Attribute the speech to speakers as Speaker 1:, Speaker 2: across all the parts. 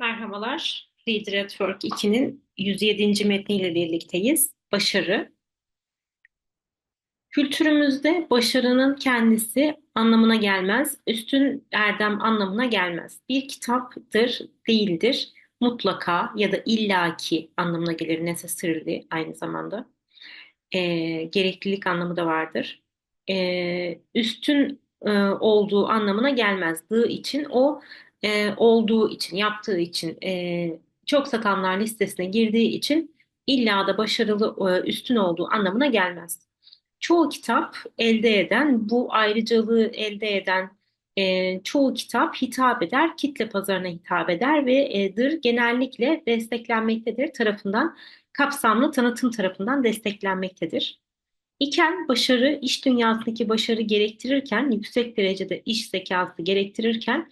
Speaker 1: Merhabalar. Leader at Work 2'nin 107. metniyle birlikteyiz. Başarı. Kültürümüzde başarının kendisi anlamına gelmez, üstün erdem anlamına gelmez. Bir kitaptır, değildir. Mutlaka ya da illaki anlamına gelir necessarily aynı zamanda. Ee, gereklilik anlamı da vardır. Ee, üstün e, olduğu anlamına gelmezdığı için o e, olduğu için, yaptığı için, e, çok satanlar listesine girdiği için illa da başarılı, e, üstün olduğu anlamına gelmez. Çoğu kitap elde eden, bu ayrıcalığı elde eden e, çoğu kitap hitap eder, kitle pazarına hitap eder ve e'dir genellikle desteklenmektedir tarafından, kapsamlı tanıtım tarafından desteklenmektedir. İken başarı, iş dünyasındaki başarı gerektirirken, yüksek derecede iş zekası gerektirirken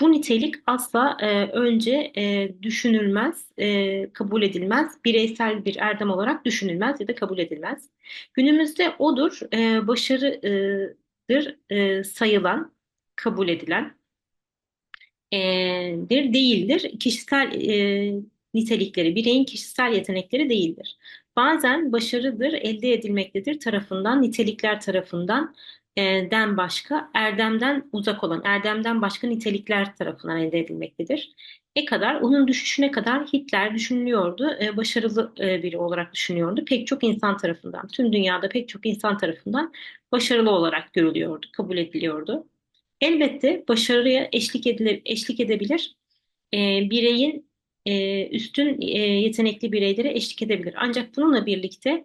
Speaker 1: bu nitelik asla e, önce e, düşünülmez, e, kabul edilmez, bireysel bir erdem olarak düşünülmez ya da kabul edilmez. Günümüzde odur, e, başarıdır e, sayılan, kabul edilen, e, dir değildir. Kişisel e, nitelikleri, bireyin kişisel yetenekleri değildir. Bazen başarıdır, elde edilmektedir tarafından, nitelikler tarafından e, den başka, erdemden uzak olan, erdemden başka nitelikler tarafından elde edilmektedir. E kadar, onun düşüşüne kadar Hitler düşünülüyordu, e, başarılı e, biri olarak düşünüyordu. Pek çok insan tarafından, tüm dünyada pek çok insan tarafından başarılı olarak görülüyordu, kabul ediliyordu. Elbette başarıya eşlik edilir, eşlik edebilir. E, bireyin e, üstün e, yetenekli bireylere eşlik edebilir. Ancak bununla birlikte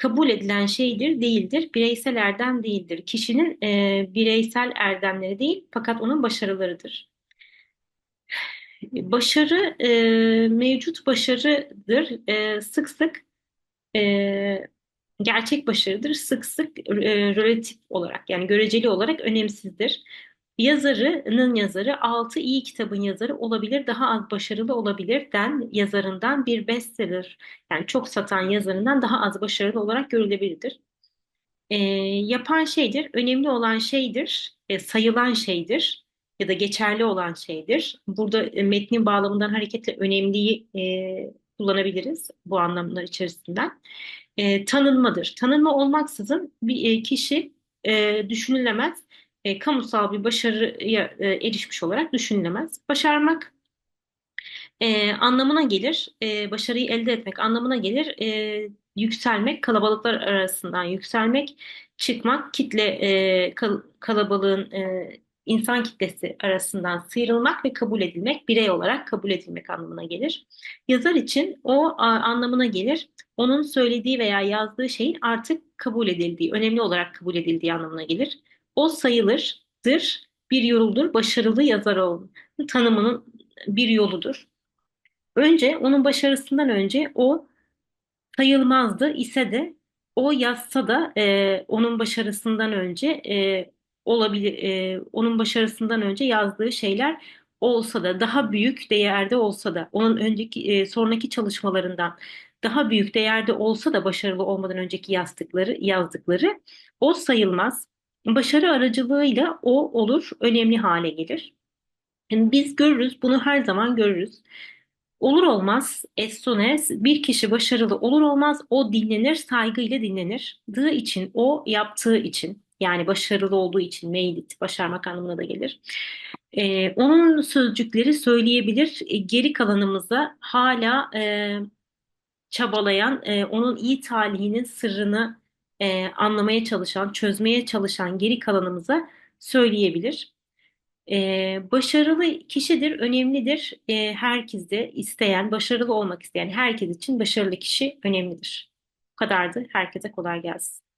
Speaker 1: kabul edilen şeydir, değildir, bireysel erdem değildir. Kişinin e, bireysel erdemleri değil, fakat onun başarılarıdır. Başarı e, mevcut başarıdır. E, sık sık e, gerçek başarıdır. Sık sık e, relatif olarak yani göreceli olarak önemsizdir. Yazarının yazarı altı iyi kitabın yazarı olabilir, daha az başarılı olabilir den yazarından bir bestseller yani çok satan yazarından daha az başarılı olarak görülebilirdir. E, yapan şeydir, önemli olan şeydir, e, sayılan şeydir ya da geçerli olan şeydir. Burada e, metnin bağlamından hareketle önemliyi e, kullanabiliriz bu anlamlar içerisinden. E, tanınmadır. Tanınma olmaksızın bir e, kişi e, düşünülemez e, kamusal bir başarıya e, erişmiş olarak düşünülemez. Başarmak e, anlamına gelir, e, başarıyı elde etmek anlamına gelir, e, yükselmek, kalabalıklar arasından yükselmek, çıkmak, kitle e, kal kalabalığın e, insan kitlesi arasından sıyrılmak ve kabul edilmek, birey olarak kabul edilmek anlamına gelir. Yazar için o anlamına gelir, onun söylediği veya yazdığı şeyin artık kabul edildiği, önemli olarak kabul edildiği anlamına gelir. O sayılırdır, bir yoldur, başarılı yazar olma tanımının bir yoludur. Önce onun başarısından önce o sayılmazdı ise de o yazsa da e, onun başarısından önce e, olabilir e, onun başarısından önce yazdığı şeyler olsa da daha büyük değerde olsa da onun önceki e, sonraki çalışmalarından daha büyük değerde olsa da başarılı olmadan önceki yazdıkları yazdıkları o sayılmaz. Başarı aracılığıyla o olur, önemli hale gelir. Yani biz görürüz, bunu her zaman görürüz. Olur olmaz, as bir kişi başarılı olur olmaz o dinlenir, saygıyla dinlenir. Dığı için, o yaptığı için yani başarılı olduğu için made it, başarmak anlamına da gelir. Ee, onun sözcükleri söyleyebilir. E, geri kalanımıza hala e, çabalayan, e, onun iyi talihinin sırrını e, anlamaya çalışan, çözmeye çalışan geri kalanımıza söyleyebilir. E, başarılı kişidir, önemlidir. E, herkeste isteyen, başarılı olmak isteyen herkes için başarılı kişi önemlidir. Bu kadardı. Herkese kolay gelsin.